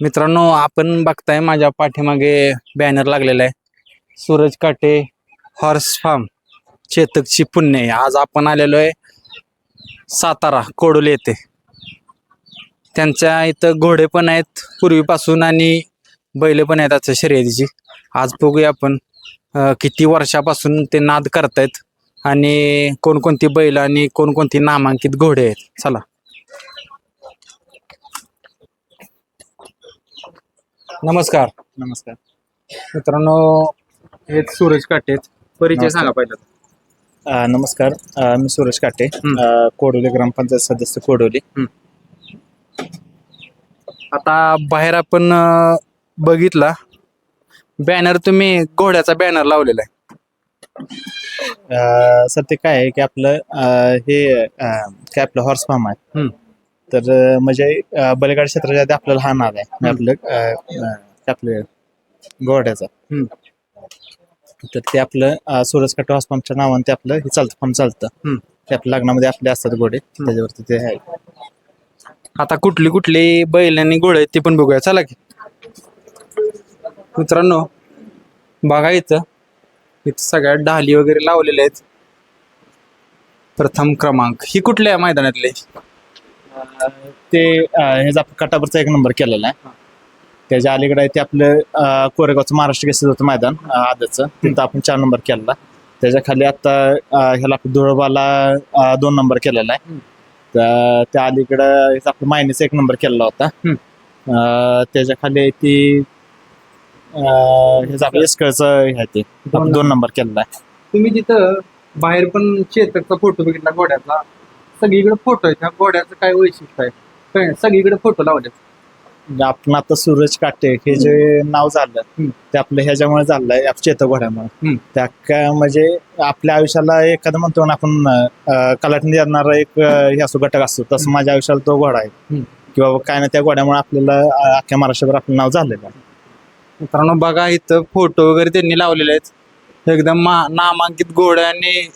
मित्रांनो आपण बघताय माझ्या पाठीमागे बॅनर लागलेला आहे. सूरज काटे हॉर्स फार्म चेतकची पुण्य. आज आपण आलेलो आहे सातारा कोडोली येथे. त्यांच्या इथं घोडे पण आहेत पूर्वीपासून आणि बैल पण आहेत आता शर्यतीची. आज बघूया आपण किती वर्षापासून ते नाद करतायत आणि कोणकोणती बैल आणि कोणकोणती नामांकित घोडे आहेत. चला. नमस्कार. नमस्कार. मित्रांनो हे सूरज काटे. परिचय. सांगा पहिला. अ, नमस्कार. अ, मी सुरेश काटे. हं. अ, कोडोली ग्रामपंचायत सदस्य कोडोली. आता बाहेर आपण अं, बघितला. बॅनर तुम्ही घोड्याचा बॅनर लावलेला आहे. अ, सर ते काय आहे की आपलं अ, हे अ, काय आपलं हॉर्स फार्म आहे. हं. तर म्हणजे बलगाड क्षेत्राच्या आधी आपल्याला हा नाव आहे. म्हणजे आपलं आपलं हं. तर ते आपलं सूरज काटे हॉर्स फार्मच्या नावाने ते आपलं हे चालतं फार्म चालतं. ते आपल्या लग्नामध्ये आपले असतात घोडे त्याच्यावरती ते आहे. आता कुठली कुठली बैल आणि घोडे आहेत ते पण बघूया. चला की. मित्रांनो बघा इथं. इथं सगळ्या ढाली वगैरे लावलेल्या आहेत. प्रथम क्रमांक. ही कुठल्या मैदानातले? ते ह्याचा आपण कटापरचा एक नंबर केलेला आहे. त्याच्या अलीकडे आहे ते आपलं अ, कोरेगावचं महाराष्ट्र केसरी होतं मैदान अ, आदतचं. तिथं आपण चार नंबर केलेला. त्याच्याखाली आता अ, ह्याला आपण धुळबाला अ, दोन नंबर केलेला आहे. हम्म. त्या अलीकडं ह्याचा आपलं मायनीचा एक नंबर केलेला होता. हम्म. अ, त्याच्याखाली आहे ती अ, ह्याचं आपलं इस्कळचं हे आहे ते. आपण दोन नंबर. केलेला आहे. तुम्ही तिथं बाहेर पण चेतकचा फोटो बघितला घोड्याचा. सगळीकडे फोटो आहे त्या घोड्याचं काय वैशिष्ट्य आहे? काय नाही, सगळीकडे फोटो लावले म्हणजे आपण आता सूरज काटे हे जे नाव झालं हम्म. ते आपलं ह्याच्यामुळे झालंय चेतक घोड्यामुळे. हम्म. त्या काय म्हणजे आपल्या आयुष्याला एखादं म्हणतो ना आपण अं, कलाटणी देणारा एक अं, हे असतो घटक असतो. तसं माझ्या आयुष्याला तो घोडा आहे. हम्म. किंवा काय ना त्या घोड्यामुळे आपल्याला अं, अख्ख्या महाराष्ट्रभर आपलं नाव झालेलं आहे. मित्रांनो बघा इथं फोटो वगैरे त्यांनी लावलेले आहेत. एकदम मा- नामांकित घोडा आणि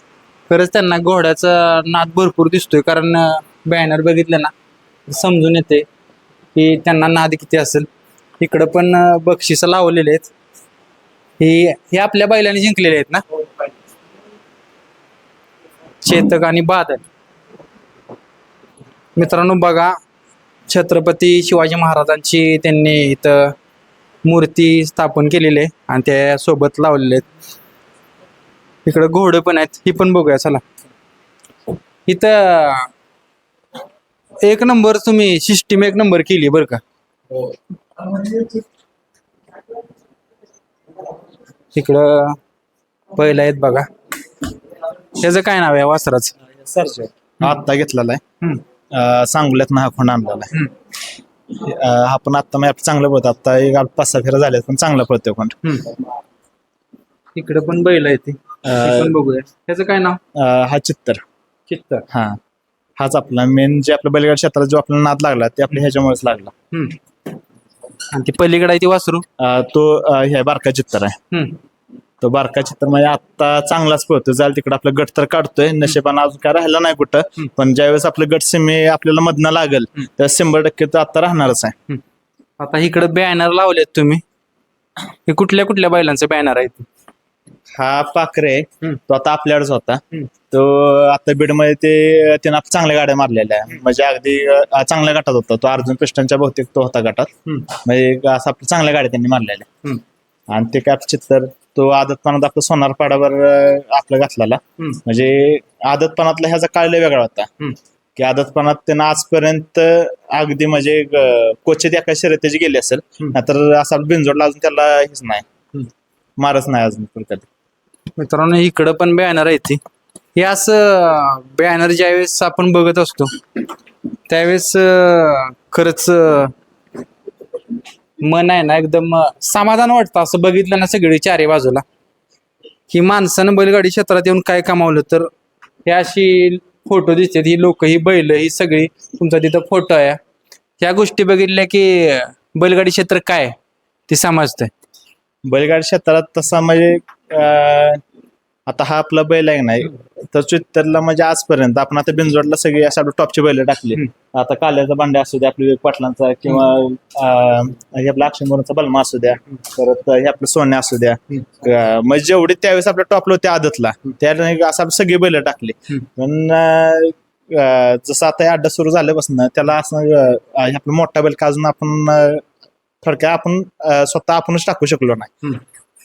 खरंच त्यांना घोड्याचा नाद भरपूर दिसतोय कारण बॅनर बघितलं ना समजून येते की त्यांना नाद किती असेल. इकडं पण बक्षिस लावलेले आहेत. हे हे आपल्या बैलाने जिंकलेले आहेत ना? चेतक आणि बादल. मित्रांनो बघा छत्रपती शिवाजी महाराजांची त्यांनी इथं मूर्ती स्थापन केलेली आहे आणि त्या सोबत लावलेले आहेत. इकडं घोडं पण आहेत ही पण बघूया चला. इथं एक नंबर तुम्ही सिस्टीम एक नंबर केली बरं का. इकडं पहिलं आहेत बघा. त्याचं काय नाव आहे वासराचं? सरचे आत्ता घेतलेला आहे. सांगोल्यात हा खोंड आणलेला आहे. हा पण आत्ता म्हणजे चांगलं पळतो. आता एक आठ पाच सहा फेऱ्या झाल्यात पण चांगला खोंड हम्म. इकडं पण बैल आहे ती अं, पण बघूया. त्याचं काय नाव? अं, हा चित्तर. चित्त हा. हाच आपला मेन जे आपल्या बैलगाड क्षेत्रात जो आपल्याला नाद लागला ते आपल्या ह्याच्यामुळेच लागला. हम्म. आणि ती पलीकडे आहे ती वासरू? अं, तो अं, हे आहे, बारका चित्तर आहे. हम्म. तो बारका चित्तर म्हणजे आता चांगलाच पळतो जाईल तिकडे आपलं गट तर काढतोय. नशिबानं अजून काय राहिलं नाही कुठं. पण ज्यावेळेस आपलं गट सिमे आपल्याला मधनं लागल तर शंभर टक्के तर आता राहणारच आहे. आता इकडे बॅनर लावलेत तुम्ही. हे कुठल्या कुठल्या बैलांचे बॅनर आहेत? हा पाखरे आहे. हम्म. तो आता आपल्याकडेच होता हम्म. तो आता बीडमध्ये ते त्यानं चांगल्या गाड्या मारलेल्या आहे म्हणजे अगदी अं, चांगल्या गटात होता तो अर्जुन पिस्टनच्या बहुतेक तो होता गटात हम्म. म्हणजे असं आपल्या चांगल्या गाड्या त्यांनी मारलेल्या हम्म. आणि ते काय चित्तर तो आदतपणात आपलं सोनारपाडावर अं, आपलं घातलेला हम्म. म्हणजे आदतपणातला ह्याचा काळ लय वेगळा होता हम्म. की आदतपणात त्यानं आजपर्यंत अगदी म्हणजे कोचित एका शर्यतीची गेली असेल हम्म. तर असा बिनजोडला अजून त्याला हेच नाही हम्म. मारच नाही अजून पण कधी. मित्रांनो इकडं पण बॅनर आहे ती. हे असं बॅनर ज्यावेळेस आपण बघत असतो त्यावेळेस अं, खरंच अं, मन आहे ना एकदम अं, समाधान वाटतं. असं बघितलं ना सगळी चारी बाजूला. की माणसानं बैलगाडी क्षेत्रात येऊन काय कमावलं तर हे अशी फोटो दिसतात. ही लोक ही बैल ही सगळी तुमचा तिथं फोटो आहे. ह्या गोष्टी बघितल्या की बैलगाडी क्षेत्र काय आहे ते समजतंय. बैलगाडी क्षेत्रात तसा म्हणजे अं, आता हा आपला बैल आहे नाही तर चित्तरला म्हणजे आजपर्यंत आपण आता बिनजोडला सगळी असं आपलं टॉपची बैल टाकली. आता काल्याचा बांड्या असू द्या विवेक पाटलांचा किंवा अं, हे आपला अक्षय मोरांचा बलमा असू द्या परत हे आपलं सोन्या असू द्या. अं, म्हणजे जेवढे त्यावेळेस आपल्या टॉपला होते आदतला त्याने असं आपण सगळी बैल टाकली. पण अं, अं, जसं आता हे अड्डा सुरू झाल्यापासून त्याला असं अं, आपलं मोठा बैल का अजून आपण अं, थोडक्यात आपण अं, स्वतः आपणच टाकू शकलो नाही.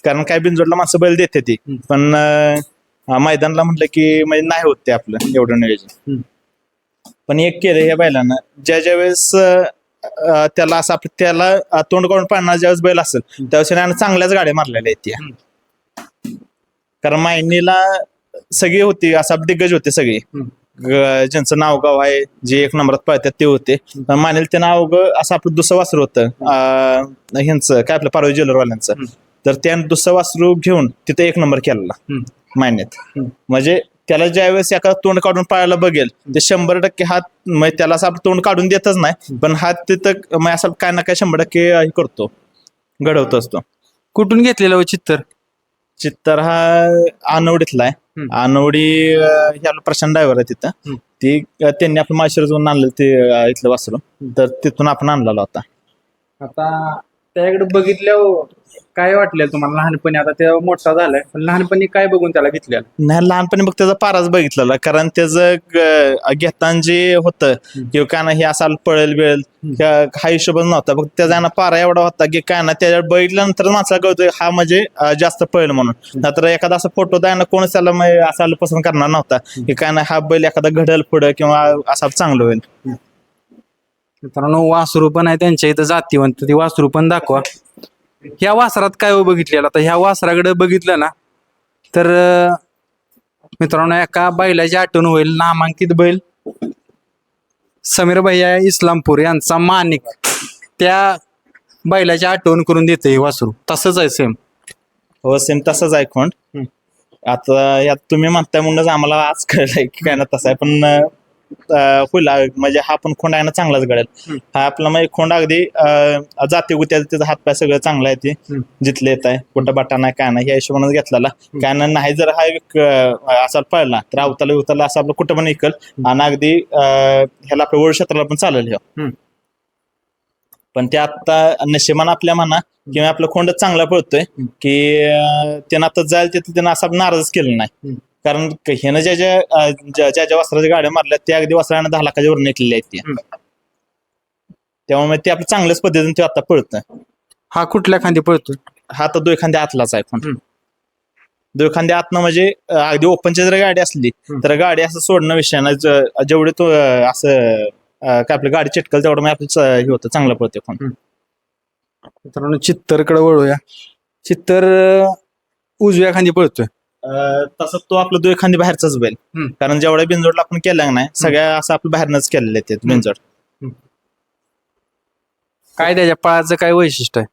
कारण काय बिनजोडला माणसं बैल देते ती. पण अं, मैदानला म्हटलं की म्हणजे नाही होत ते आपलं एवढं नियोजन. पण एक केलं या बैलानं. ज्या ज्या वेळेस अं, अं, त्याला असं आपलं त्याला अं, तोंड काढून पाडणार ज्यावेळेस बैल असेल त्यावेळेस त्याने चांगल्याच गाड्या मारलेल्या आहेत त्या. कारण मायनीला सगळी होती असं दिग्गज होते सगळे. ग- ज्यांचं नाव गाव आहे जे एक नंबरात पळतात ते होते. मानेल ते नाव ग असं आपलं दुसरं वासरू होतं. अं, ह्यांचं काय आपलं पारवी ज्वेलरवाल्यांचं तर त्यानं दुसरं वासरू घेऊन तिथे एक नंबर केलेला मान्यात. म्हणजे त्याला ज्यावेळेस एका तोंड काढून पाळायला बघेल ते शंभर टक्के हात म्हणजे त्याला असं आपलं तोंड काढून देतच नाही पण हात तिथं म्हणजे असं काय ना काय शंभर टक्के हे करतो घडवतो असतो. कुठून घेतलेलं हो चित्तर चित्तर हा आनवडीतला आहे. हम्म. आनवडी अं, हे आपलं प्रशांत ड्रायव्हर आहे तिथं. हम्म. ती अं, त्यांनी आपलं माळशिरजून आणलं ते अं, इथलं वासरू. तर तिथून आपण आणलेला होता. आता त्याकडे बघितल्यावर काय वाटलं तुम्हाला लहानपणी? आता ते मोठा झालाय पण लहानपणी काय बघून त्याला घेतलेलं? नाही लहानपणी बघ त्याचा पाराच बघितलेला कारण त्याचं ग- घेताना जे होतं किंवा काय ना हे असा पळेल बिळेल हा हिशोबच नव्हता. फक्त त्याचा ना पारा एवढा होता की काय ना त्याच्या बघितल्यानंतर माणसाला कळतोय हा म्हणजे अं, जास्त पळेल म्हणून. नाहीतर एखादा असा फोटो द्या ना कोणच त्याला म्हणजे असा पसंत करणार नव्हता. की काय ना हा बैल एखादा घडल पुढं किंवा असा चांगलं होईल. मित्रांनो वासरू पण आहे त्यांच्या इथं जातीवंत ती वासरू पण दाखवा. ह्या वासरात काय हो बघितलेलं? आता ह्या वासराकडे बघितलं ना तर मित्रांनो एका बैलाची आठवण होईल नामांकित बैल. समीर भैया इस्लामपूर यांचा मानिक. त्या बैलाची आठवण करून देते हे वासरू. तसंच आहे सेम हो सेम तसंच आहे खोंड. आता यात तुम्ही म्हणताय म्हणूनच आम्हाला आज कळलंय की काय ना तसं आहे पण अं, होईल म्हणजे हा पण खोंड आहे ना चांगलाच घडेल हा आपला म्हणजे खोंड अगदी जाती गुत्या त्याचा हातपाय सगळं चांगलं आहे ते. जिथले येत आहे कुठं बटा नाही काय नाही या हिशोबाने घेतलेला. काय ना नाही जर हा एक अं, असा पळला तर अवताला उताला असं आपलं कुठं पण इकल आणि अगदी अं, ह्याला आपल्या ओळ क्षेत्राला पण चालेल ह्यो. हम्म. पण ते आता नशिबानं आपल्या म्हणा किंवा आपलं खोंड चांगला पळतोय की अं, त्यानं आता जाईल तिथं त्यानं असं नाराज केलं नाही. कारण ह्यानं ज्या ज्या अं, ज्या ज्या ज्या वस्त्राच्या गाड्या मारल्या त्या अगदी वस्त्रानं दहा लाखाच्या वर निघलेल्या आहेत त्या. त्यामुळे ते आपलं चांगल्याच पद्धतीने ते आता पळतं. हा कुठल्या खांदी पळतो हा तर दोखांद्या आतलाच आहे हम्म. पण दोखांद्या आतनं म्हणजे अं, अगदी ओपनची जर गाडी असली तर गाडी असं सोडणं विषय नाही. ज- जेवढे तो अं, असं अं, काय आपली गाडी चिटकल तेवढं मग आपलं च- हे होतं चांगलं पळते पण. मित्रांनो चित्तरकडे वळूया. चित्तर अं, उजव्या खांदी पळतोय. अं, तसं तो आपलं एखादी बाहेरचाच बैल. हम्म. कारण जेवढ्या बिनजोडला आपण केल्या नाही सगळ्या असं आपलं बाहेरनच केलेले आहेत बिनजोड. काय त्याच्या पळाचं काय वैशिष्ट्य आहे?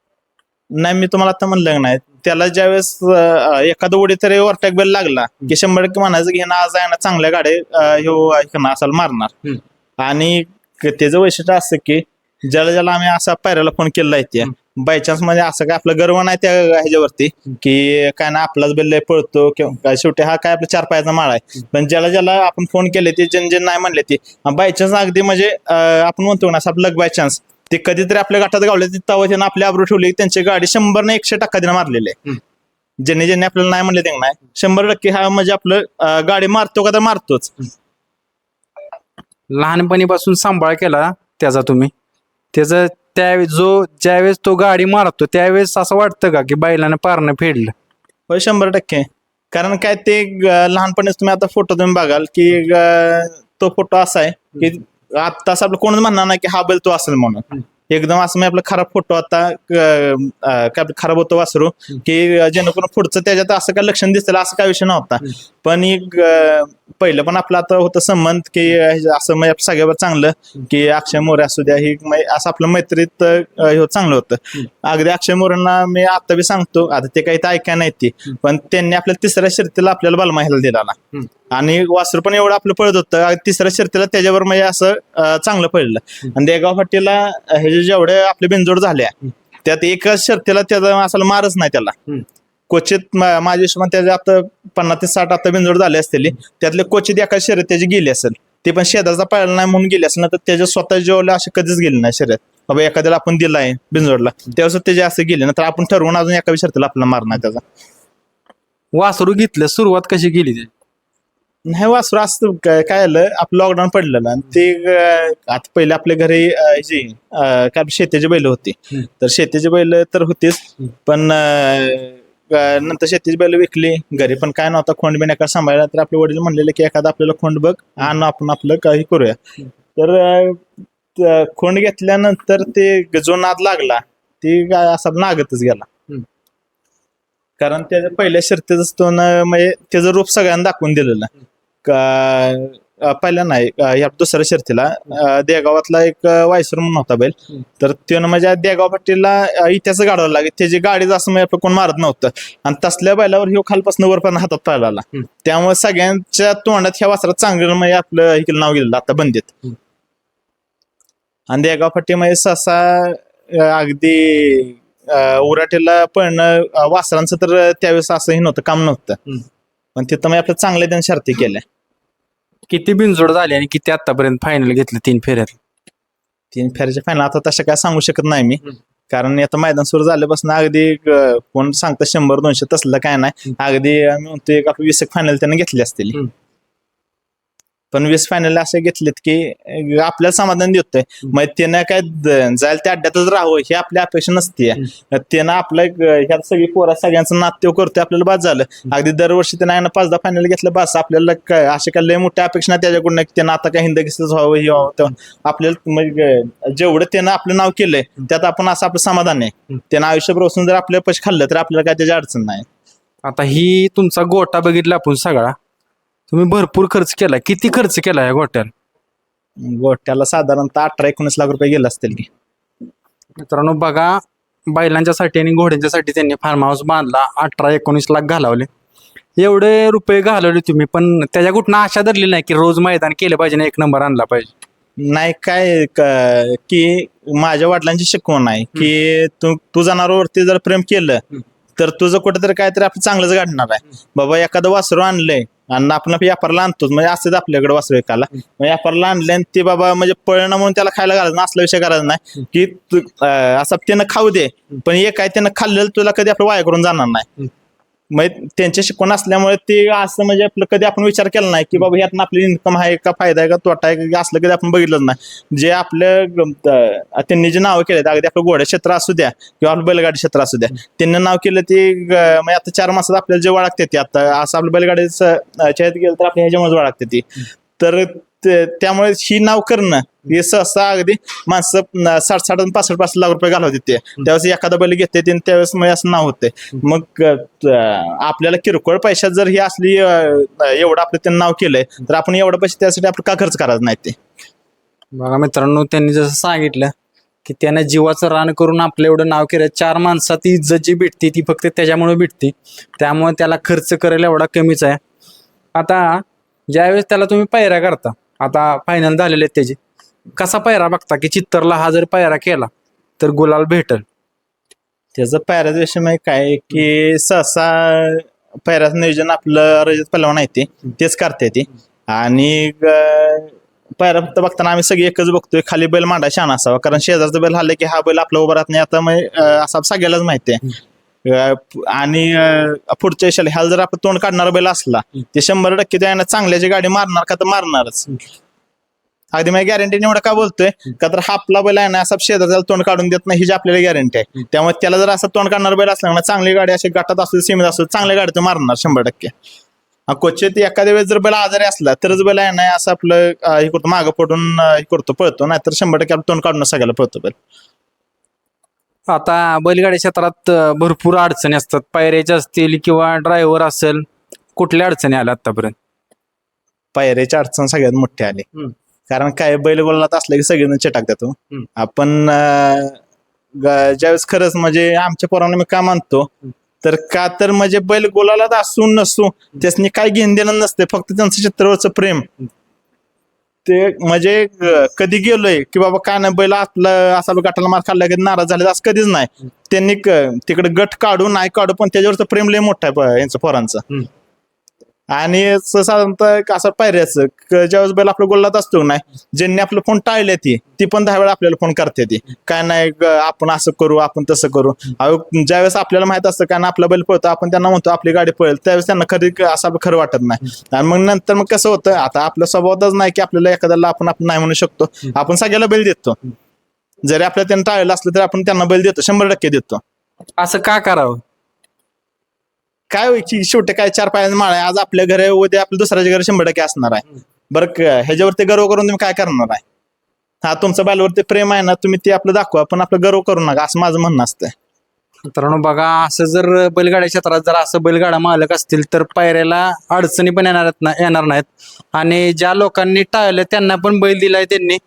नाही मी तुम्हाला आता म्हणलं नाही त्याला ज्यावेळेस अं, एखादं उडी तरी ओव्हरटॅक बेल लागला की शंभर टक्के म्हणायचं की ना आज आहे ना चांगल्या गाड्या ह्यो ऐकणार असाल मारणार. हम्म. आणि क- त्याचं वैशिष्ट्य असं की ज्याला ज्याला आम्ही असा पायऱ्याला फोन केला आहे त्या बाय चान्स म्हणजे असं काय आपलं गर्व नाही त्या ह्याच्यावरती की काय ना आपलाच बेल लय पळतो किंवा काय शेवटी हा काय आपला चार पायाचा माळ आहे. पण ज्याला ज्याला आपण फोन केले ते जन जन नाही म्हणले ते. बाय चान्स अगदी म्हणजे अं, आपण म्हणतो ना असं आपलं बाय चान्स ते कधीतरी आपल्या गाठात गावले ते तेव्हा त्यानं आपली आबरू ठेवली त्यांची गाडी शंभर ना एकशे टक्का तिने मारलेली आहे. ज्यांनी ज्यांनी आपल्याला नाही म्हणले ते नाही. शंभर टक्के हा म्हणजे आपलं अं, गाडी मारतो का तर मारतोच. लहानपणीपासून सांभाळ केला त्याचा तुम्ही. त्याचं त्यावेळेस जो ज्यावेळेस तो गाडी मारतो त्यावेळेस असं वाटतं का की बैलानं पारणं फेडलं? होय शंभर टक्के. कारण काय ते ग- लहानपणीच तुम्ही आता फोटो तुम्ही बघाल की ग- तो फोटो असा आहे की आता असं आपलं कोणच म्हणणार नाही की हा बैल तो असेल म्हणून. एकदम असं मी आपला खराब फोटो आता काय खराब होतो वासरू की जेणेकरून पुढचं त्याच्यात असं काय लक्षण दिसतं असं काय विषय नव्हता. पण एक पहिलं पण आपलं आता होतं संबंध की असं म्हणजे आपलं सगळ्यावर चांगलं की अक्षय मोरे असू द्या ही म्हणजे असं आपलं मैत्रीत हे चांगलं होतं. अगदी अक्षय मोरेंना मी आता बी सांगतो आता ते काही तर ऐकाय नाही ते पण त्यांनी आपल्या तिसऱ्या शर्तीला आपल्याला बलमा ह्याला दिला ना. आणि वासरू पण एवढं आपलं पळत होतं. तिसऱ्या शर्तीला त्याच्यावर म्हणजे असं अं, चांगलं पडलं. आणि देगाव फाटीला हे जे जेवढे आपले बिनजोड झाल्या त्यात एकाच शर्तीला त्याचा असं मारच नाही त्याला. क्वचित मा- माझ्या हिशोबाने त्याचे आता पन्नास ते साठ आता बिंजोड झाले असतील. त्यातले क्वचित एका शर्यत त्याची गेली असेल. ते पण शेजारचा पाळला नाही म्हणून गेली असेल ना तर त्याच्या स्वतः जेवढे असे कधीच गेले नाही शर्यत. बाबा एखाद्याला आपण दिलाय बिंजोडला त्यावेळेस त्याचे असे गेले ना तर आपण ठरवून अजून एका शर्तीला आपला मारणार त्याचा. वासरू घेतलं सुरुवात कशी केली त्याची? नाही वासरू असं काय काय आलं आपलं लॉकडाऊन पडलेलं. आणि ते अं, आता पहिले आपल्या घरी अं, अं, काय शेतीची बैल होती. हम्म. तर शेतीची बैल तर होतीच. पण अं, अं, नंतर शेतीची बैल विकली. घरी पण काय नव्हता खोंड बिन एका सांभाळला तर आपले वडील म्हणलेले की एखादा आपल्याला खोंड बघ आणि आपण आपलं काही करूया. तर अं, त- खोंड घेतल्यानंतर ते जो नाद लागला ते काय असा नागतच गेला. हम्म. कारण त्याच्या पहिल्या शर्तीच तो न- म्हणजे त्याचं रूप सगळ्यांना दाखवून दिलेलं. का- अं, पहिल्या नाही या दुसऱ्या शर्तीला देगावातला एक वायसर म्हणून होता बैल. तर त्यानं म्हणजे देगाव पट्टीला इतिहास गाडवायला लागेल त्याची गाडी असं म्हणजे कोण मारत नव्हतं आणि तसल्या बैलावर ह्यो खालपासून वरपर्यंत हातात पाहिला हम्म. त्यामुळे सगळ्यांच्या तोंडात ह्या वासरात चांगलं म्हणजे आपलं हे केलं नाव गेलं आता बंदीत. आणि देगाव पट्टीमध्ये ससा अं, अगदी उराटीला पळणं अं, वासरांचं तर त्यावेळेस असंही नव्हतं काम नव्हतं. पण तिथं मग आपलं चांगल्या त्यानं शर्ती केल्या. किती बिनजोड झाली आणि किती आतापर्यंत फायनल घेतलं तीन फेऱ्यात? तीन फेऱ्याच्या फायनल आता तसं काय सांगू शकत नाही मी. हम्म. कारण आता मैदान सुरू झाल्यापासून अगदी अं, कोण सांगतं शंभर दोनशे तसलं काय नाही. अगदी आम्ही म्हणतो एक आपली वीस एक फायनल त्याने घेतली असतील. हम्म. पण वीस फायनल असे घेतलेत की आपल्याला समाधान देतोय. मग त्यानं काय जायला त्या अड्ड्यातच राहावं ही आपली अपेक्षा नसते त्यानं आपलं ह्यात सगळी पोरा सगळ्यांचं नाट्य करतोय आपल्याला बाद झालं. अगदी दरवर्षी त्यानं आहे ना पाच दहा फायनल घेतलं बस. आपल्याला काय असे काय लय मोठ्या अपेक्षा नाही त्याच्याकडून की त्यानं आता काय हिंद व्हावं हे व्हावं. आपल्याला जेवढं त्यानं आपलं नाव केलंय त्यात आपण असं आपलं समाधान आहे. त्यानं आयुष्यभर बसून जर आपल्या पैसे खाल्लं तर आपल्याला काय त्याची अडचण नाही. आता ही तुमचा गोटा बघितला आपण सगळा. तुम्ही भरपूर खर्च केला. किती खर्च केला या गोट्याला? गोट्याला साधारणतः अठरा एकोणीस लाख रुपये गेले असतील की. मित्रांनो बघा बैलांच्यासाठी आणि घोड्यांच्यासाठी त्यांनी फार्म हाऊस बांधला अठरा एकोणीस लाख घालवले. एवढे रुपये घालवले तुम्ही पण त्याच्या कुठनं आशा धरली नाही की रोज मैदान केलं पाहिजे आणि एक नंबर आणला पाहिजे? नाही काय क- की माझ्या वडिलांची शिकवण आहे की तू तू जनावरांवरती जर प्रेम केलं तर तुझं कुठेतरी काहीतरी आपलं चांगलंच घडणार आहे. बाबा एखादं वासरू आणलंय आणि आपण व्यापाराला आणतोच. म्हणजे असंच आपल्याकडे वासरू एकाला. मग व्यापाराला आणलंय आणि ते बाबा म्हणजे पळणं म्हणून त्याला खायला घालायचं नाही, असला विषय करायचा नाही की असं त्यानं खाऊ दे. पण एक काय त्यानं खाल्लेलं तुला कधी आपलं वाया करून जाणार नाही. मग त्यांचे शिकवण असल्यामुळे ते असं म्हणजे आपलं कधी आपण विचार केला नाही की बाबा यातनं आपली इन्कम आहे का फायदा आहे का तोटा आहे का असलं कधी आपण बघितलंच नाही. जे आपलं त्यांनी जे नावं केले अगदी आपलं घोडा क्षेत्र असू द्या किंवा आपलं बैलगाडी क्षेत्र असू द्या त्यांनी नाव केलं ते म्हणजे आता चार मासात आपल्याला जे वाळगते ते आता असं आपलं बैलगाडीचं अं, गेलं तर आपल्या ह्याच्यामुळे वाळगते ती. तर त्यामुळे ही नाव करणं हे सहसा अगदी माणसं साठ साठ पासष्ट पासष्ट लाख रुपये घालवते ते. त्यावेळेस एखादा बैल घेते ते त्यावेळेस म्हणजे असं नाव होते. मग आपल्याला किरकोळ पैशात जर ही असली एवढं आपलं त्यांनी नाव केलंय तर आपण एवढं पैसे त्यासाठी आपण का खर्च करायचं नाही ते? बघा मित्रांनो त्यांनी जसं सांगितलं की त्यानं जीवाचं रान करून आपलं एवढं नाव केलं चार माणसात इज्जत जी भेटते ती फक्त त्याच्यामुळे भेटते. त्यामुळे त्याला खर्च करायला एवढा कमीच आहे. आता ज्यावेळेस त्याला तुम्ही पायऱ्या करता आता फायनल झालेले आहेत त्याचे. कसा पायरा बघता की चित्तरला हा जर पायरा केला तर गुलाल भेटल. त्याचं पायऱ्याचा विषय माहिती काय आहे की सहसा पायऱ्याचं नियोजन आपलं रजत पलवान आहे ते तेच करते ते. आणि ग- पायऱ्या फक्त बघताना आम्ही सगळे एकच बघतोय खाली बैल मांडा छान असावा. कारण शेजारचा बैल हल्ला की हा बैल आपला उभा राहत नाही. आता म्हणजे अं, सगळ्यालाच माहिती आहे. आणि पुढच्या विषयाला ह्याला जर आपण तोंड काढणारा बैल असला ते शंभर टक्के त्याने चांगल्याची गाडी मारणार का तर मारणारच. अगदी माझी गॅरंटी एवढं का बोलतोय? का तर हा आपला बैल आहे ना असा शेजारच्याला तोंड काढून देत नाही ही जी आपल्याला गॅरंटी आहे. त्यामुळे त्याला जर असं तोंड काढणार बैल असला ना चांगली गाडी अशी गटात असू सीमित असू चांगल्या गाडी तो मारणार शंभर टक्के. क्वचित एखाद्या वेळेस जर बैल आजारी असला तरच बैल आहे ना असं आपलं हे करतो मागं पडून हे करतो पळतो नाहीतर शंभर टक्के आपलं तोंड काढून सगळ्याला पळतो बैल. आता बैलगाडी क्षेत्रात अं, भरपूर अडचणी असतात. पायऱ्याच्या असतील किंवा ड्रायव्हर असेल कुठल्या अडचणी आल्या आतापर्यंत? पायऱ्याची अडचण सगळ्यात मोठी आली. हम्म. कारण काय बैल गोलात असलं की सगळेजण हो. हम्म. आपण अं, ग- ज्यावेळेस खरंच म्हणजे आमच्या पोरांना मी का मानतो तर का तर म्हणजे बैल गोलाला असू नसू त्यासनी काय घेण देणं नसते फक्त त्यांचं चित्रवरचं प्रेम. ते म्हणजे अं, कधी गेलोय की बाबा काय नाही बैल आपलं असा गटाला मार खाल्ला कधी नाराज झाले असं कधीच नाही त्यांनी क- तिकडे गट काढू नाही काढू पण त्याच्यावरचं प्रेम लय मोठं आहे प- यांचं पोरांचं हम्म. आणि साधारणतः एक असं पायऱ्याचं ज्यावेळेस बैल आपलं गोल्लात असतो नाही ज्यांनी आपलं फोन टाळले ती ती पण दहा वेळा आपल्याला फोन करते ती. काय नाही आपण असं करू आपण तसं करू. अहो, ज्यावेळेस आपल्याला माहीत असतं काय ना आपला बैल पळतो आपण त्यांना म्हणतो आपली गाडी पळेल त्यावेळेस त्यांना खरी असं खरं वाटत नाही. आणि मग नंतर मग कसं होतं आता आपला स्वभावच नाही की आपल्याला एखाद्याला आपण आपण नाही म्हणू शकतो. आपण सगळ्याला बैल देतो. जरी आपल्याला त्यांना टाळलं असलं तरी आपण त्यांना बैल देतो शंभर टक्के देतो. असं का करावं? काय होईल की शेवटी काय चार पायाचा माळ आहे. आज आपल्या घरी उद्या आपल्या दुसऱ्याच्या घरी शंभर टक्के असणार आहे. बरं क- ह्याच्यावरती गर्व करून तुम्ही काय करणार आहे? हा तुमचं बैलावरती प्रेम आहे ना तुम्ही ते आपलं दाखवा पण आपलं गर्व करू नका असं माझं म्हणणं असतं मित्रांनो बघा असं जर बैलगाड्या क्षेत्रात जर असं बैलगाडा मालक असतील तर पायऱ्याला अडचणी पण येणार ना येणार नाहीत. आणि ज्या लोकांनी टाळलं त्यांना पण बैल दिलाय त्यांनी.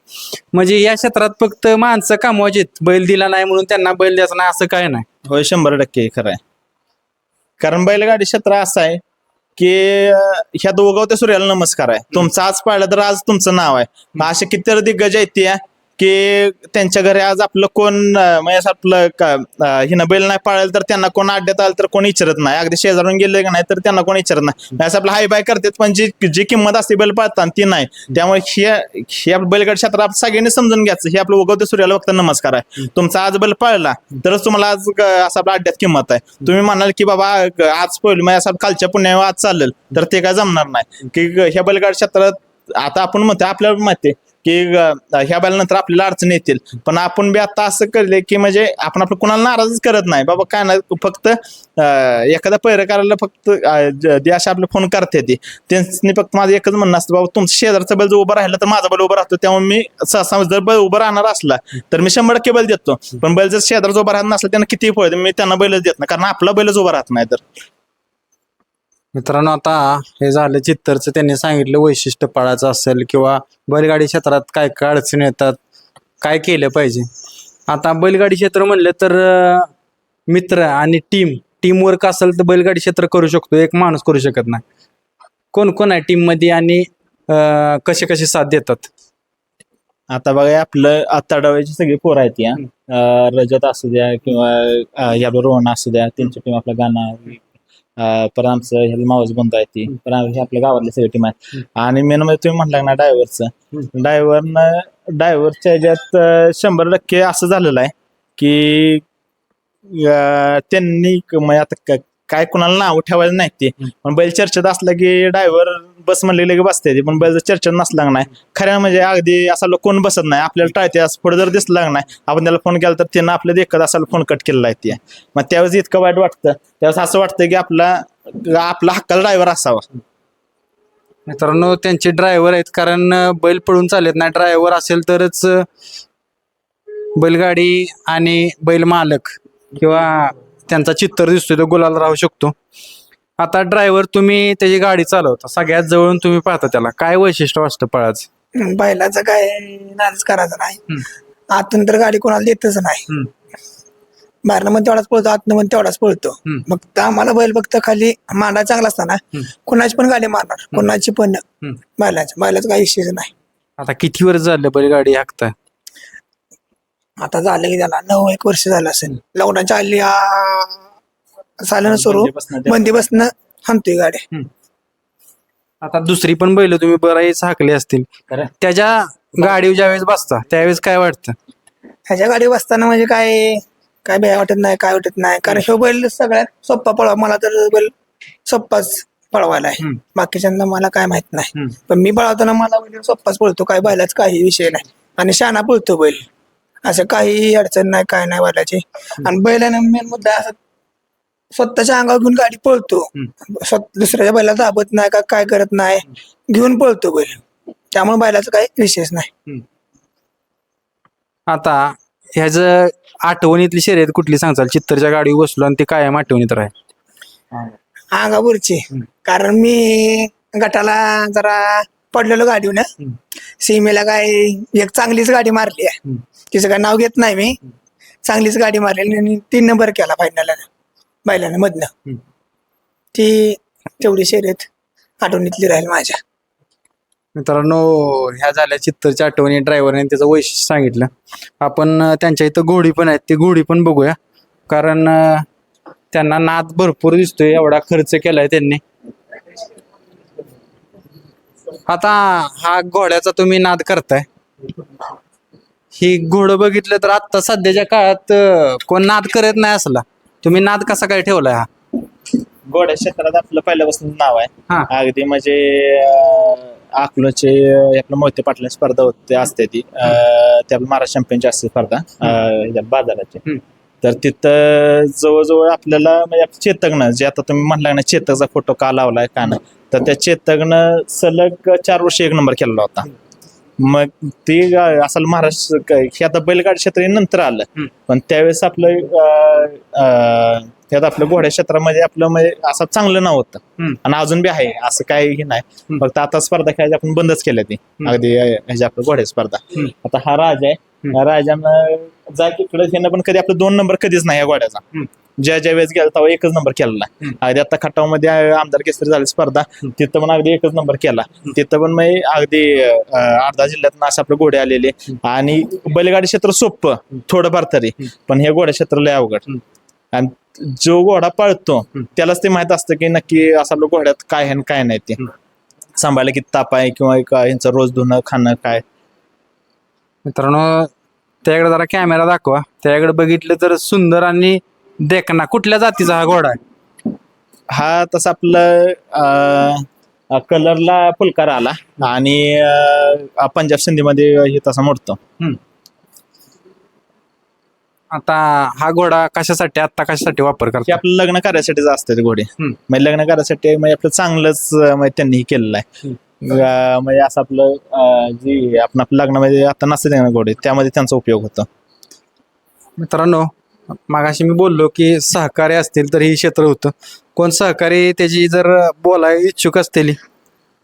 म्हणजे या क्षेत्रात फक्त माणसं कामवायचीत बैल दिला नाही म्हणून त्यांना बैल द्यायचा नाही असं काय नाही. होय शंभर टक्के खरं आहे. कारण बैलगाडी क्षेत्र असं आहे की ह्या दोघं सूर्याला नमस्कार आहे. तुमचं आज पाळलं तर आज तुमचं नाव आहे. असे किती दिग्गज आहेत त्या की त्यांच्या घरी आज आपलं कोण म्हणजे असं आपलं का- हिनं बैल नाही पाळलं तर त्यांना कोण अड्ड्यात आलं तर कोणी विचारत नाही. अगदी शेजारून गेले का नाही तर त्यांना कोणी विचारत नाही. असं आपलं हाय बाय करतात पण जी जी किंमत असते बैल पाळताना ती नाही. त्यामुळे हे हे आपलं बैलगाडी क्षेत्र आपण सगळ्यांनी समजून घ्यायचं. हे आपलं उगवते सूर्याला फक्त नमस्कार आहे. तुमचा आज बैल पळला तरच तुम्हाला आज असं आपल्या अड्ड्यात किंमत आहे. तुम्ही म्हणाल की बाबा आज पहिलं म्हणजे असं कालच्या पुण्या आज चालेल तर ते काय जमणार नाही. की ह्या बैलगाडी क्षेत्रात आता आपण म्हणतो आपल्याला माहिती की ग- ह्या बैलानंतर आपल्याला अडचणी येतील. पण आपण बी आता असं करले की म्हणजे आपण आपलं कुणाला नाराजच करत नाही. बाबा काय नाही फक्त एखादा पैरकाराला फक्त ज- जे असे आपले फोन करते ते. त्यांनी फक्त माझं एकच म्हणणं असतं बाबा तुमचं शेजारचा बैल जर उभा राहिला तर माझा बैल उभा राहतो. त्यामुळे मी सहसा जर बैल उभा राहणार असला तर मी शंभर टक्के बैल देतो. पण बैल जर शेजारचा उभा राहत नसला त्यांना किती फळ मी त्यांना बैलच देत नाही. कारण आपला बैलच उभा राहत नाही तर. मित्रांनो आता हे झालं चित्तरचं. त्यांनी सांगितलं वैशिष्ट्य पाळायचं असेल किंवा बैलगाडी क्षेत्रात काय काय अडचणी येतात काय केलं पाहिजे. आता बैलगाडी क्षेत्र म्हणलं तर मित्र आणि टीम टीम वर्क असेल तर बैलगाडी क्षेत्र करू शकतो. एक माणूस करू शकत नाही. कोण कोण आहे टीममध्ये आणि कसे कसे साथ देतात? आता बघा आपलं आताडावाची सगळी पोरं आहेत या. रजत असू द्या किंवा अं, हे आपलं रोहन असू द्या त्यांची टीम आपलं गाणं परत आमचं ह्याला मावस बंधू आहे ती. पण हे आपल्या गावातली सगळी टीम आहे. आणि मेन म्हणजे तुम्ही म्हटला ना ड्रायव्हरचं ड्रायव्हरनं ड्रायव्हरच्या ह्याच्यात शंभर टक्के असं झालेलं आहे की त्यांनी म्हणजे आता काय कुणाला नाव ठेवायला नाही ते. पण बैल चर्चेत असला की ड्रायव्हर बस म्हणलेले की बसते पण बैल जर चर्चेत नसला नाही. खऱ्या म्हणजे अगदी असा लोक कोण बसत नाही आपल्याला टाळते असं पुढे जर दिसला नाही आपण त्याला फोन केला तर त्यानं आपल्या देखत असायला फोन कट केलेला आहे ते. मग त्यावेळेस इतकं वाईट वाटतं. त्यावेळेस असं वाटतं की आपला आपला हक्काला ड्रायव्हर असावा. मित्रांनो त्यांचे ड्रायव्हर आहेत कारण बैल पळून चालत नाही ड्रायव्हर असेल तरच बैलगाडी आणि बैल मालक किंवा त्यांचा चित्तर दिसतोय तो गुलाल राहू शकतो. आता ड्रायव्हर तुम्ही त्याची गाडी चालवता सगळ्यात जवळून तुम्ही पाहता त्याला. काय वैशिष्ट्य वाटतं पळाचं बैलाचं काय नाच करायचं नाही. आतून तर गाडी कोणाला देतच नाही. बाहेरनं पण तेवढाच पळतो आतनं पण तेवढाच पळतो. मग तर आम्हाला बैल फक्त खाली मांडा चांगला असताना कोणाची पण गाडी मारणार कोणाची पण. बैलाचं बैलाचं काही विषयच नाही. आता किती वर्ष झालं बैलगाडी हाकता आता झालं की त्याला नऊ एक वर्ष झालं असेल. लॉकडाऊनच्या आली झालं ना सुरू. बंदीपासनं ते- बंदी बसणं हाणतोय गाडी आता दुसरी पण बैल तुम्ही बराईच हाकली असतील. खरं. त्याच्या गाडीवर ज्यावेळेस बसता त्यावेळेस काय वाटतं? ह्याच्या गाडी बसताना म्हणजे काय काय भ्या वाटत नाही काय वाटत नाही. कारण ह्यो बैल सगळ्यात सोप्पा पळवा. मला तर बैल सोप्पाच पळवायला आहे. हम्म. बाकीच्यांना मला काय माहीत नाही. हम्म. पण मी पळवताना मला बैल सोप्पाच पळतो. काय बैलाच काही विषय नाही. आणि शाना पळतो बैल. असं काही अडचण नाही काय नाही बैलाची. आणि बैलानं मेन मुद्दा असा स्वतःच्या अंगावर घेऊन गाडी पळतो. स्वत- दुसऱ्याच्या बैला दाबत नाही का काय करत नाही घेऊन पळतो बैल. त्यामुळे बैलाचा काही विशेष नाही. आता ह्याचं आठवणीतली शर्यत कुठली सांगचाल चित्तरच्या गाडीवर बसलो आणि ती कायम आठवणीत राहील. अंगापूरची कारण मी गटाला जरा पडलेलो गाडीवर. ना सीमेला काय एक चांगलीच गाडी मारली आहे. तिचं काय नाव घेत नाही मी. चांगलीच गाडी मारली आणि तीन नंबर केला फायनल बैलानं मधनं ती तेवढी शर्यत आठवणीतली राहील माझ्या. मित्रांनो ह्या झाल्या चित्तरच्या आठवणी ड्रायव्हरने त्याचं वैशिष्ट्य सांगितलं. आपण त्यांच्या इथं घोडी पण आहेत ती घोडी पण बघूया. कारण त्यांना नाद भरपूर दिसतोय एवढा खर्च केलाय त्यांनी. आता हा घोड्याचा तुम्ही नाद करताय. ही घोडं बघितलं तर आता सध्याच्या काळात कोण नाद करत नाही असला. तुम्ही नाद कसा काय ठेवलाय हा? गोड्या क्षेत्रात आपलं पहिल्यापासून नाव हा. आहे अगदी म्हणजे अं, अकलूजचे अं, आपलं मोहिते पाटला स्पर्धा होते असते ती. अं, ते आपलं महाराष्ट्र चॅम्पियनची असते स्पर्धा अं, बाजाराची. तर तिथं जवळजवळ आपल्याला म्हणजे आपलं चेतकनं जे आता तुम्ही म्हणला ना चेतकचा फोटो का लावलाय का नाही तर त्या चेतकनं सलग चार वर्ष एक नंबर केलेला होता. मग ते गा- असल महाराष्ट्र हे आता बैलगाडी क्षेत्र हे नंतर आलं हम्म. पण त्यावेळेस आपलं अं, अं, त्यात आपलं घोड्या क्षेत्रामध्ये आपलं म्हणजे असं चांगलं नाव होतं हम्म. आणि अजून बी आहे असं काही नाही हम्म. फक्त आता स्पर्धा खेळायची आपण बंदच केल्या ती अगदी अं, ह्याच्या आपलं घोड्या स्पर्धा हम्म. आता हा राजा आहे हम्म. राजानं जा तिकडे पण कधी आपलं दोन नंबर कधीच नाही या घोड्याचा हम्म. ज्या ज्या वेळेस गेला तेव्हा एकच नंबर केलेला. अगदी आता खटावमध्ये आमदार केसरी झाली स्पर्धा. तिथं पण अगदी एकच नंबर केला. तिथं पण मग अगदी अर्धा जिल्ह्यात असं आपले घोडे आलेले. आणि बैलगाडी क्षेत्र सोपं थोडंफार तरी. पण हे घोड्या क्षेत्र लय अवघड. आणि जो घोडा पळतो त्यालाच ते माहीत असतं की नक्की असं आपलं घोड्यात काय आहे काय नाही ते. सांभाळायला किती ताप आहे किंवा यांचं रोज धुणं खाणं काय. मित्रांनो त्याकडे जरा कॅमेरा दाखवा. त्याकडे बघितलं तर सुंदर आणि देखना कुठल्या जातीचा हा घोडा आहे? हा तसा आपलं कलरला फुलकार आला आणि अं, पंजाब सिंधीमध्ये हे तसा मोडतो. आता हा घोडा कशासाठी आता कशासाठी वापर हे करतो? आपलं लग्न कार्यासाठीच असते ते घोडे. हम्म. म्हणजे लग्न कार्यासाठी म्हणजे आपलं चांगलंच अं, म्हणजे त्यांनी हे केलेलं आहे. अं, म्हणजे असं आपलं अं, जी आपण आपल्या लग्नामध्ये आता नसते ना घोडे त्यामध्ये त्यांचा उपयोग होतो. मित्रांनो मागाशी मी बोललो की सहकारी असतील तर हे क्षेत्र होतं. कोण सहकारी त्याची जर बोलाय इच्छुक असतील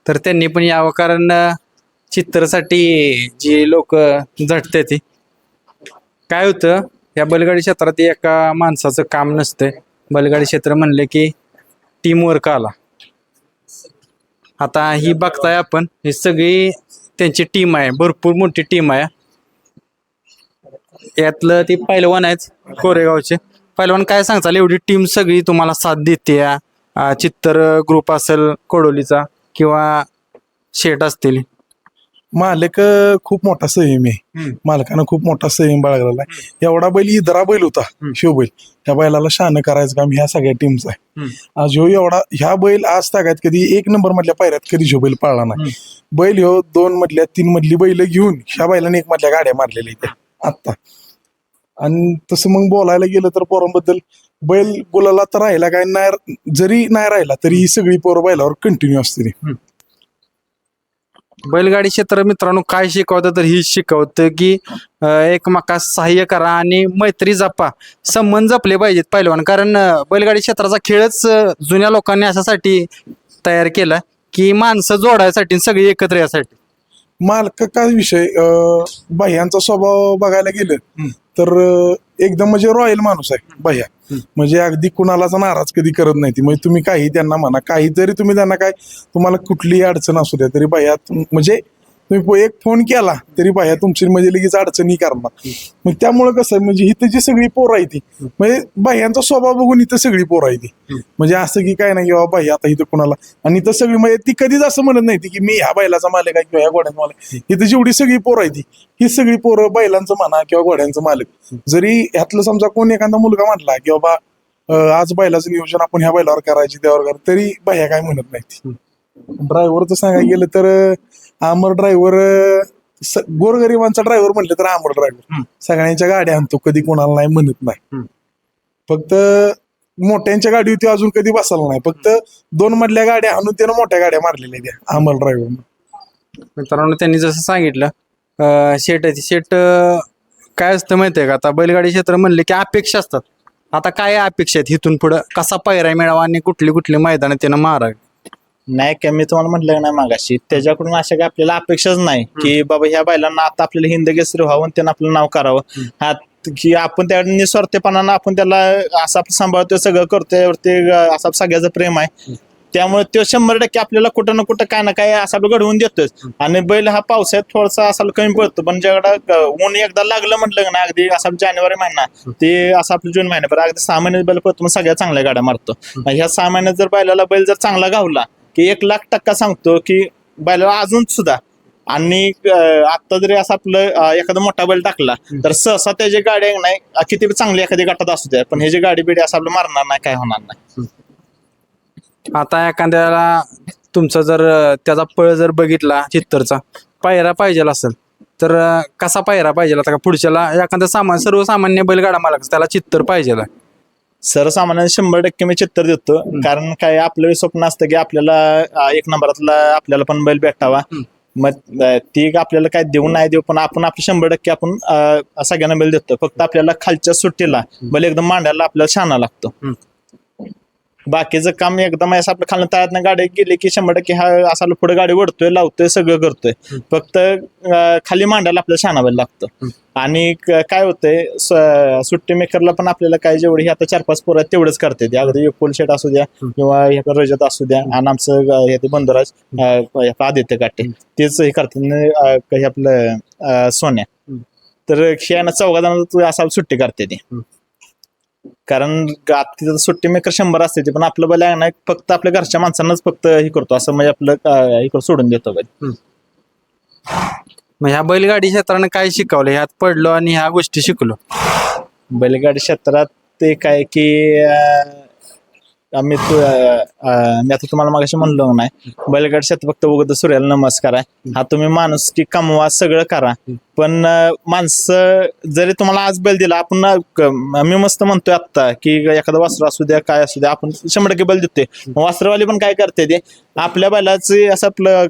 तर त्यांनी पण यावं कारण चित्रासाठी चित्रसाठी जी लोक झटते ती. काय होतं या बैलगाडी क्षेत्रात एका माणसाचं काम नसतंय. बैलगाडी क्षेत्र म्हणले की टीम वर्क आला. आता ही बघताय आपण ही सगळी त्यांची टीम आहे भरपूर मोठी टीम आहे. यातलं ते पैलवान आहेत कोरेगावचे. पैलवान काय सांगताल? एवढी टीम सगळी तुम्हाला साथ देते चित्तर ग्रुप असेल कोडोलीचा किंवा शेट असतील. मालक खूप मोठा संयम आहे. मालकानं खूप मोठा संयम बाळगलेला आहे. एवढा बैल इदरा बैल होता शिवबैल त्या बैलाला शहाणं करायचं काम ह्या सगळ्या टीमचं आहे. आज ह्यो एवढा ह्या बैल आज तागायत कधी एक नंबर मधल्या पायऱ्यात कधी ह्यो बैल पाळला नाही. बैल ह्यो दोन मधल्या तीन मधली बैल घेऊन ह्या बैलाने एक मधल्या गाड्या मारलेल्या आत्ता. आणि तसं मग बोलायला गेलं तर पोरांबद्दल बैल बोलायला तर राहिला काय? नाही जरी नाही राहिला तरी ही सगळी पोरं बैलावर कंटिन्यू असते बैलगाडी क्षेत्र मित्रांनो काय शिकवतं तर ही शिकवतं की एकमेका सहाय्य करा आणि मैत्री जपा. संबंध जपले पाहिजेत पहिलवान कारण बैलगाडी क्षेत्राचा खेळच जुन्या लोकांनी अशासाठी तयार केला की माणसं जोडायसाठी आणि सगळी एकत्र यासाठी. मालक काय विषय? बाह्यांचा स्वभाव बघायला गेलं तर एकदम म्हणजे रॉयल माणूस आहे बाह्या म्हणजे अगदी कुणालाच नाराज कधी करत नाही ती. म्हणजे तुम्ही काही त्यांना म्हणा काही जरी तुम्ही त्यांना काय तुम्हाला कुठलीही अडचण असू द्या तरी बाह्या तुम- म्हणजे तुम्ही एक फोन केला तरी बाह्या तुमची म्हणजे लगेच अडचणी करणार. मग त्यामुळे कसं आहे, म्हणजे इथं जी सगळी पोरं आहे ती म्हणजे बाह्यांचा स्वभाव बघून इथं सगळी पोरं आहे ती. म्हणजे असं की काय नाही की बाबा बाह्या आता इथं कुणाला आणि इथं सगळी म्हणजे ती कधीच असं म्हणत नाही ती की मी ह्या बैलाचा मालक आहे किंवा ह्या घोड्याचा मालक. इथं जेवढी सगळी पोरं आहे ती ही सगळी पोरं बैलांचं म्हणा किंवा घोड्यांचं मालक. जरी ह्यातलं समजा कोण एखादा मुलगा म्हणला की बाबा आज बैलाचं नियोजन आपण ह्या बैलावर करायची त्यावर करा तरी बाह्या काय म्हणत नाही ड्रायव्हरचं सांगायला गेलं तर अं, अमर ड्रायव्हर गोरगरिबांचा ड्रायव्हर म्हटलं तर अमर ड्रायव्हर. सगळ्यांच्या गाड्या आणतो कधी कोणाला नाही म्हणत नाही. फक्त मोठ्यांच्या गाडीवरती अजून कधी बसायला नाही. फक्त दोन मधल्या गाड्या आणून त्यानं मोठ्या गाड्या मारलेल्या त्या अमर ड्रायव्हर मित्रांनो त्यांनी जसं सांगितलं अं, शेट शेट अं, काय असतं माहितीये का? आता बैलगाडी क्षेत्र म्हणले की अपेक्षा असतात. आता काय अपेक्षा आहेत? इथून पुढं कसा पायरा मिळावा आणि कुठली कुठली मैदान त्यानं मारावी? नाही काय मी तुम्हाला म्हटलं नाही मागाशी त्याच्याकडून अशा काही आपल्याला अपेक्षाच नाही की बाबा ह्या बैलांना आता आपल्याला हिंद केसरी व्हावं आणि त्यानं आपलं नाव करावं. हा की आपण त्या निस्वार्थपणानं आपण त्याला असं आपण सांभाळतोय सगळं करतोय वरती असं सगळ्याचं प्रेम आहे. त्यामुळे तो शंभर टक्के आपल्याला कुठं ना कुठं काय ना काय असं आपलं घडवून देतोच. आणि बैल हा पावसाळ्यात थोडासा असा कमी पडतो पण ज्याकडं ऊन एकदा लागलं म्हटलं का ना अगदी असा जानेवारी महिना ते असं आपलं जून महिना पण अगदी सहा महिन्यात बैल पडतो मग सगळ्या चांगल्या गाड्या मारतो. ह्या सहा महिन्यात जर बैलाला बैल जर चांगला गावला की एक लाख टक्का सांगतो की बैलाला अजून सुद्धा. आणि आता जरी असं आपलं एखादा मोठा बैल टाकला तर सहसा त्याची गाडी नाही किती चांगली एखादी गटात असू द्या पण ह्याची गाडी बिडी असं आपलं मारणार नाही काय होणार नाही. आता एखाद्याला तुमचा जर त्याचा पळ जर बघितला चित्तरचा पायरा पाहिजे असेल तर कसा पायरा पाहिजे? आता का पुढच्याला एखादा सामान सर्वसामान्य बैलगाडा मालक त्याला चित्तर पाहिजे सर्वसामान्य शंभर टक्के मी चित्तर देतो. कारण काय आपलं स्वप्न असतं की आपल्याला एक नंबरातला आपल्याला पण बैल भेटावा. मग ती आपल्याला काय देऊ नाही देऊ पण आपण आपलं शंभर टक्के आपण सगळ्यांना बैल देतो. फक्त आपल्याला खालच्या सुट्टीला बैल एकदम मांडायला आपल्याला छाना लागतो. बाकीचं काम एकदम असं आपलं खालून तळ्यात गाडी गेली की शंभर टक्के हा असा पुढे गाडी ओढतोय लावतोय सगळं करतोय. फक्त अं, खाली मांडायला आपल्याला बैल लागतो. आणि क- काय होतंय स- सुट्टी मेकरला पण आपल्याला काय जेवढी हे आता चार पाच पोरं आहेत तेवढंच करते ते अगदी फुल शेट असू द्या किंवा हे रजत असू द्या आणि आमचं ग- हे ते अं, हे आपलं आदित्य काटे तेच हे करतात. न, अं, हे आपलं अं, सोन्या. तर ना चौघा जणांना असा सुट्टी करते ती कारण तिथं सुट्टी मेकर शंभर असते ते पण आपलं बैल ना फक्त आपल्या घरच्या माणसांनाच फक्त हे करतो असं म्हणजे आपलं सोडून देतो बैल मग ह्या बैलगाडी क्षेत्रानं काय शिकवलं? ह्यात पडलो आणि ह्या गोष्टी शिकलो. बैलगाडी क्षेत्रात ते काय की आम्ही तू अं, अं, मी आता तुम्हाला मागाशी म्हणलो नाही बैलगाडी क्षेत्र फक्त उगत सूर्याला नमस्कार आहे. हा तुम्ही माणूस की कमवा सगळं करा. पण माणसं जरी तुम्हाला आज बैल दिला आपण मी मस्त म्हणतोय आत्ता की एखादं वस्त्र असू द्या काय असू द्या आपण शंभर टक्के बैल देतोय. वस्त्रवाले पण काय करते ते आपल्या बैलाचे असं आपलं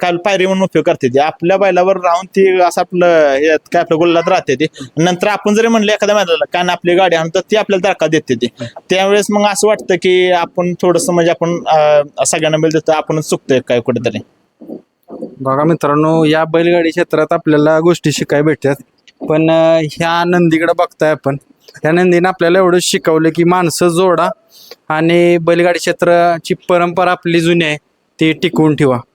काय पायरी म्हणून उपयोग करते ते. आपल्या बैलावर राहून ती असं आपलं काय आपलं गुल्लात राहते ते. नंतर आपण जरी म्हणलं एखाद्या मैदानाला कारण आपली गाडी आणून तर ती आपल्याला धक्का देते ते. त्यावेळेस मग असं वाटतं की आपण थोडस म्हणजे आपण सगळ्यांना बैल देतो आपण चुकतोय काय कुठेतरी. बघा मित्रांनो या बैलगाडी क्षेत्रात आपल्याला गोष्टी शिकायला भेटतात. पण ह्या नंदीकडे बघताय आपण. त्या नंदीनं आपल्याला एवढं शिकवलं की माणसं जोडा आणि बैलगाडी क्षेत्राची परंपरा आपली जुनी आहे ती टिकवून ठेवा.